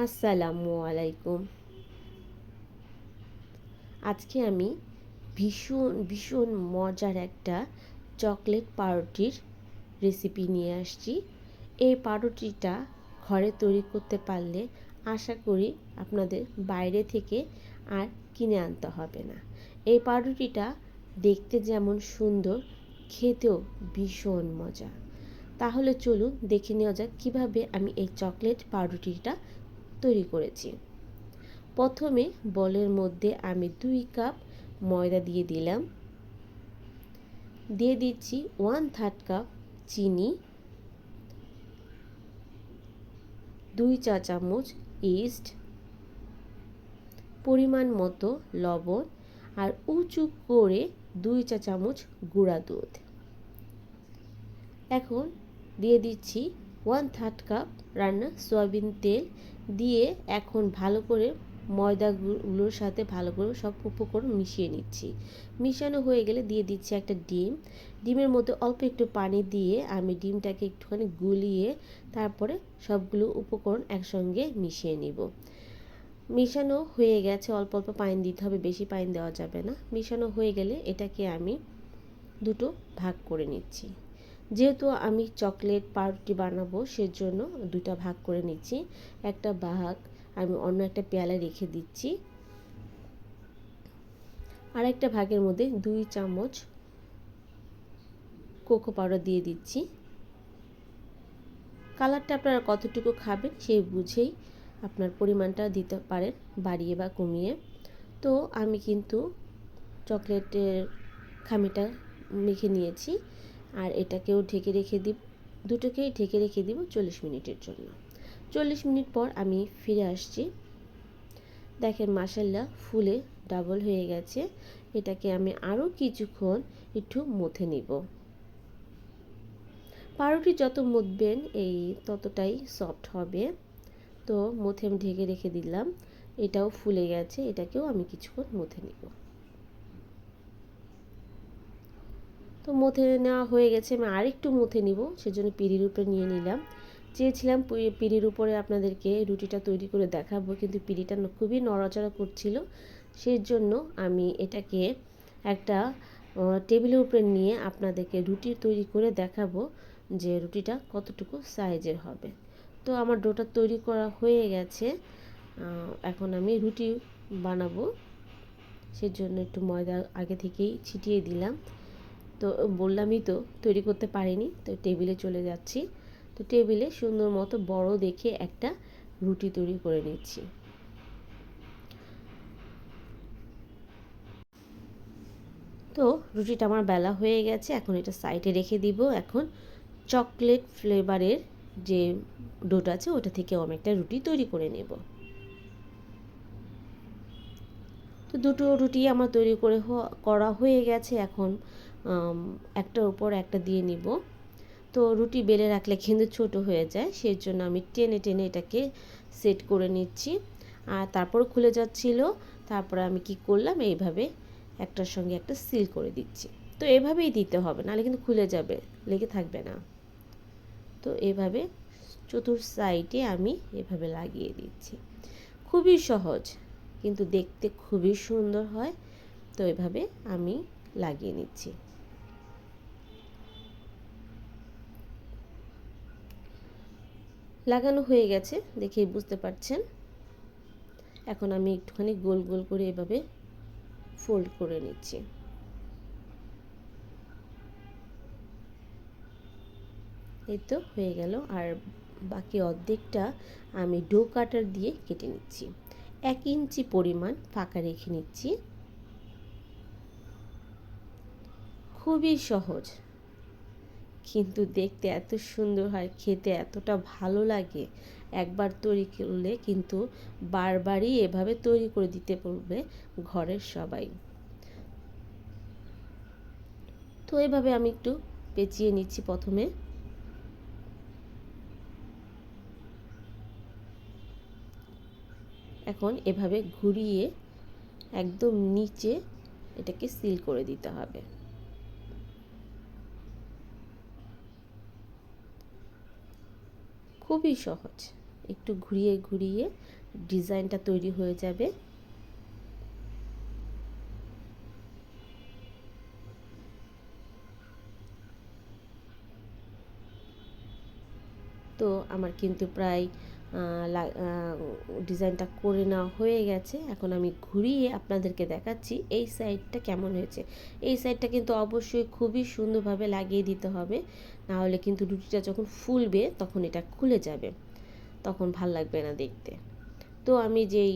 আসসালামু আলাইকুম। আজকে আমি ভীষণ ভীষণ মজার একটা চকলেট পাউরুটির রেসিপি নিয়ে আসছি। এই পাউরুটিটা ঘরে তৈরি করতে পারলে আশা করি আপনাদের বাইরে থেকে আর কিনে আনতে হবে না। এই পাউরুটিটা দেখতে যেমন সুন্দর, খেতেও ভীষণ মজা। তাহলে চলুন দেখে নেওয়া যাক কীভাবে আমি এই চকলেট পাউরুটিটা তৈরি করেছি। প্রথমে বলের মধ্যে আমি দুই কাপ ময়দা দিয়ে দিলাম। দিয়ে দিচ্ছি ওয়ান থার্ড কাপ চিনি, দুই চা চামচ ইস্ট, পরিমাণ মতো লবণ আর উঁচু করে দুই চা চামচ গুঁড়া দুধ। এখন দিয়ে দিচ্ছি ওয়ান থার্ড কাপ রান্না সয়াবিন তেল দিয়ে এখন ভালো করে ময়দাগুলোর সাথে ভালো করে সব উপকরণ মিশিয়ে নিচ্ছি। মিশানো হয়ে গেলে দিয়ে দিচ্ছি একটা ডিম। ডিমের মধ্যে অল্প একটু পানি দিয়ে আমি ডিমটাকে একটুখানি গুলিয়ে তারপরে সবগুলো উপকরণ একসঙ্গে মিশিয়ে নিব। মিশানো হয়ে গেছে, অল্প অল্প পানি দিতে হবে, বেশি পানি দেওয়া যাবে না। মিশানো হয়ে গেলে এটাকে আমি দুটো ভাগ করে নিচ্ছি। যেহেতু আমি চকলেট পাউরুটি বানাবো, সেজন্য দুটা ভাগ করে নিচ্ছি। একটা ভাগ আমি অন্য একটা পেয়ালায় রেখে দিচ্ছি। আর একটা ভাগের মধ্যে দুই চামচ কোকো পাউডার দিয়ে দিচ্ছি। কালারটা আপনারা কতটুকু খাবেন সেই বুঝেই আপনার পরিমাণটা দিতে পারেন বাড়িয়ে বা কমিয়ে। তো আমি কিন্তু চকলেটের খামিটা মেখে নিয়েছি। আর এটাকেও ঢেকে রেখে দিব, দুটোকেই ঢেকে রেখে দিব চল্লিশ মিনিটের জন্য। চল্লিশ মিনিট পর আমি ফিরে আসছি। দেখেন মাসাল্লা ফুলে ডাবল হয়ে গেছে। এটাকে আমি আরও কিছুক্ষণ একটু মথে নিব। পাউরুটি যত মুতবেন এই ততটাই সফট হবে। তো মথে আমি ঢেকে রেখে দিলাম। এটাও ফুলে গেছে, এটাকেও আমি কিছুক্ষণ মথে নিব। তো মথে নেওয়া হয়ে গেছে, আমি আরেকটু মথে নিব, সেজন্য পিড়ির উপরে নিয়ে নিলাম। চেয়েছিলাম পিড়ির উপরে আপনাদেরকে রুটিটা তৈরি করে দেখাবো, কিন্তু পিড়িটা খুবই নড়াচড়া করছিল সেই জন্য আমি এটাকে একটা টেবিলের উপরে নিয়ে আপনাদেরকে রুটি তৈরি করে দেখাবো, যে রুটিটা কতটুকু সাইজের হবে। তো আমার ডোটা তৈরি করা হয়ে গেছে এখন আমি রুটি বানাবো, সেজন্য একটু ময়দা আগে থেকেই ছিটিয়ে দিলাম। তো বললামই তো তৈরি করতে পারিনি, তো টেবিলে চলে যাচ্ছি। তো টেবিলে সুন্দর মতো বড় দেখে একটা রুটি তৈরি করে নিচ্ছি। তো রুটিটা আমার বেলা হয়ে গেছে, এখন এটা সাইডে রেখে দিব। এখন চকলেট ফ্লেভারের যে ডোটা আছে, ওটা থেকে আমি একটা রুটি তৈরি করে নেব। তো দুটো রুটি আমার তৈরি করে করা হয়ে গেছে এখন। একটার উপর একটা দিয়ে নিব। তো রুটি বেলে রাখলে কিন্তু ছোট হয়ে যায়, সেই জন্য আমি টেনে টেনে এটাকে সেট করে নিচ্ছি। আর তারপর খুলে যাচ্ছিল, তারপরে আমি কি করলাম, এইভাবে একটার সঙ্গে একটা সিল করে দিচ্ছি। তো এভাবেই দিতে হবে, নাহলে কিন্তু খুলে যাবে, লেগে থাকবে না। তো এভাবে চতুর সাইডে আমি এভাবে লাগিয়ে দিচ্ছি। খুবই সহজ। কিন্তু দেখতে খুবই সুন্দর হয়। তো এভাবে আমি লাগিয়ে নিচ্ছি। লাগানো হয়ে গেছে দেখেই বুঝতে পারছেন। এখন আমি একটুখানি গোল গোল করে এভাবে ফোল্ড করে নিচ্ছি। এই তো হয়ে গেল। আর বাকি অর্ধেকটা আমি ডো কাটার দিয়ে কেটে নিচ্ছি। এক ইঞ্চি পরিমাণ ফাঁকা রেখে নিচ্ছি। খুবই সহজ। কিন্তু দেখতে এত সুন্দর হয়, খেতে এতটা ভালো লাগে। একবার তৈরি করলে কিন্তু বারবারই এভাবে তৈরি করে দিতে পারবে ঘরের সবাই। তো এভাবে আমি একটু পেঁচিয়ে নিচ্ছি প্রথমে। এখন এভাবে ঘুরিয়ে একদম নিচে এটাকে সিল করে দিতে হবে। খুবই সহজ। একটু ঘুরিয়ে ঘুরিয়ে ডিজাইনটা তৈরি হয়ে যাবে। তো আমার কিন্তু প্রায় ডিজাইনটা করে নেওয়া হয়ে গেছে। এখন আমি ঘুরিয়ে আপনাদেরকে দেখাচ্ছি এই সাইডটা কেমন হয়েছে। এই সাইডটা কিন্তু অবশ্যই খুবই সুন্দরভাবে লাগিয়ে দিতে হবে। না হলে কিন্তু রুটিটা যখন ফুলবে, তখন এটা খুলে যাবে। তখন ভালো লাগবে না দেখতে। তো আমি যেই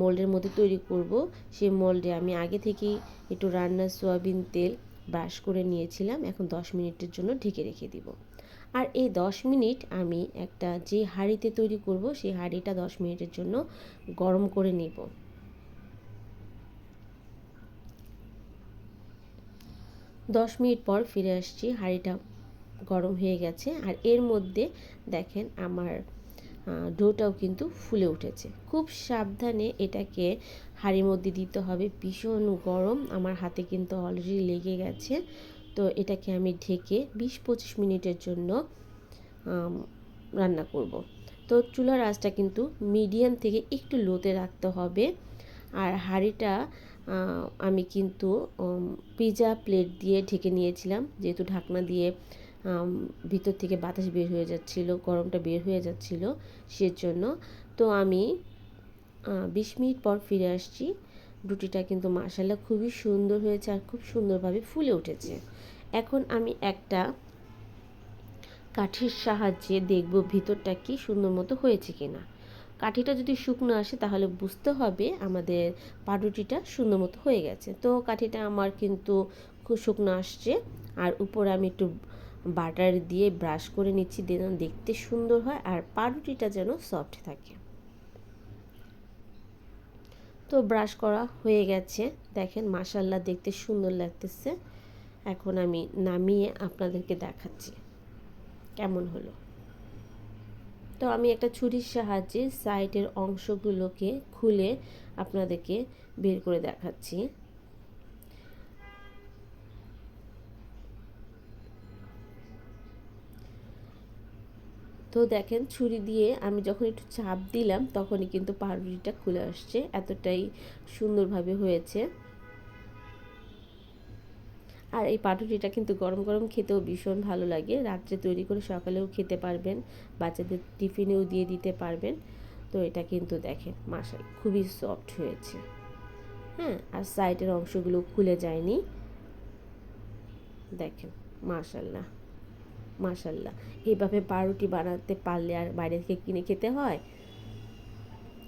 মোল্ডের মধ্যে তৈরি করব, সেই মোল্ডে আমি আগে থেকেই একটু রান্নার সোয়াবিন তেল ব্রাশ করে নিয়েছিলাম। এখন দশ মিনিটের জন্য ঢেকে রেখে দিব। আর এই দশ মিনিট আমি একটা যে হাঁড়িতে তৈরি করব, সেই হাঁড়িটা দশ মিনিটের জন্য গরম করে নেব। দশ মিনিট পর ফিরে আসছি, হাঁড়িটা গরম হয়ে গেছে। আর এর মধ্যে দেখেন আমার ডোটাও কিন্তু ফুলে উঠেছে। খুব সাবধানে এটাকে হাঁড়ির মধ্যে দিতে হবে। ভীষণ গরম, আমার হাতে কিন্তু অলরেডি লেগে গেছে। তো এটাকে আমি ঢেকে বিশ পঁচিশ মিনিটের জন্য রান্না করব। তো চুলার আঁচটা কিন্তু মিডিয়াম থেকে একটু লোতে রাখতে হবে। আর হাঁড়িটা আমি কিন্তু পিজা প্লেট দিয়ে ঢেকে নিয়েছিলাম। যেহেতু ঢাকনা দিয়ে ভিতর থেকে বাতাস বের হয়ে যাচ্ছিল, গরমটা বের হয়ে যাচ্ছিল, সেজন্য। তো আমি বিশ মিনিট পর ফিরে আসছি। রুটিটা কিন্তু মাসালা খুবই সুন্দর হয়েছে আর খুব সুন্দরভাবে ফুলে উঠেছে। এখন আমি একটা কাঠির সাহায্যে দেখব ভিতরটা কি সুন্দর মতো হয়েছে কিনা। কাঠিটা যদি শুকনো আসে তাহলে বুঝতে হবে আমাদের পাউরুটিটা সুন্দর মতো হয়ে গেছে। তো কাঠিটা আমার কিন্তু খুব শুকনো আসছে আর উপরে আমি একটু বাটার দিয়ে ব্রাশ করে নিচ্ছি দেখতে সুন্দর হয় আর পাউরুটিটা যেন সফট থাকে। তো ব্রাশ করা হয়ে গেছে। দেখেন মাসাল্লা দেখতে সুন্দর লাগতেছে। এখন আমি নামিয়ে আপনাদেরকে দেখাচ্ছি কেমন হলো। তো আমি একটা ছুরির সাহায্যে সাইটের অংশগুলোকে খুলে আপনাদেরকে বের করে দেখাচ্ছি। তো দেখেন ছুরি দিয়ে আমি যখন একটু চাপ দিলাম, তখনই কিন্তু পাউরুটিটা খুলে আসছে। এতটাই সুন্দরভাবে হয়েছে। আর এই পাটুটিটা কিন্তু গরম গরম খেতেও ভীষণ ভালো লাগে। রাত্রে তৈরি করে সকালেও খেতে পারবেন, বাচ্চাদের টিফিনেও দিয়ে দিতে পারবেন। তো এটা কিন্তু দেখেন মাসাল খুবই সফট হয়েছে। হ্যাঁ আর সাইডের অংশগুলো খুলে যায়নি। দেখেন মাশাল্লাহ মাশাল্লাহ। এইভাবে পাউরুটি বানাতে পারলে আর বাইরে থেকে কিনে খেতে হয়?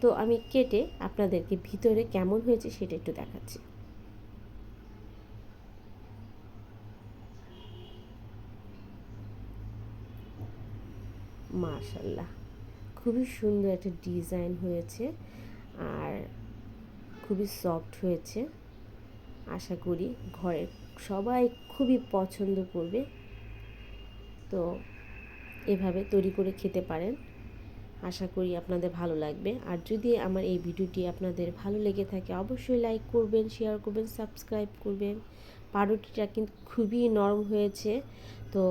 তো আমি কেটে আপনাদেরকে ভিতরে কেমন হয়েছে সেটা একটু দেখাচ্ছি। মাশাল্লাহ, খুবই সুন্দর একটা ডিজাইন হয়েছে আর খুবই সফট হয়েছে। আশা করি ঘরের সবাই খুবই পছন্দ করবে। তো এভাবে তৈরি করে খেতে পারেন। আশা করি আপনাদের ভালো লাগবে। আর যদি আমার এই ভিডিওটি আপনাদের ভালো লেগে থাকে, অবশ্যই লাইক করবেন শেয়ার করবেন সাবস্ক্রাইব করবেন। পাউরুটিটা কিন্তু খুবই নরম হয়েছে। তো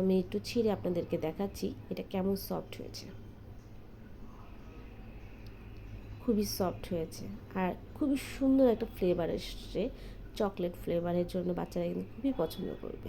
আমি একটু ছিঁড়ে আপনাদেরকে দেখাচ্ছি, এটা কেমন সফট হয়েছে। খুবই সফট হয়েছে। আর খুবই সুন্দর একটা ফ্লেভার এসছে। চকলেট ফ্লেভারের জন্য বাচ্চারা কিন্তু খুবই পছন্দ করবে।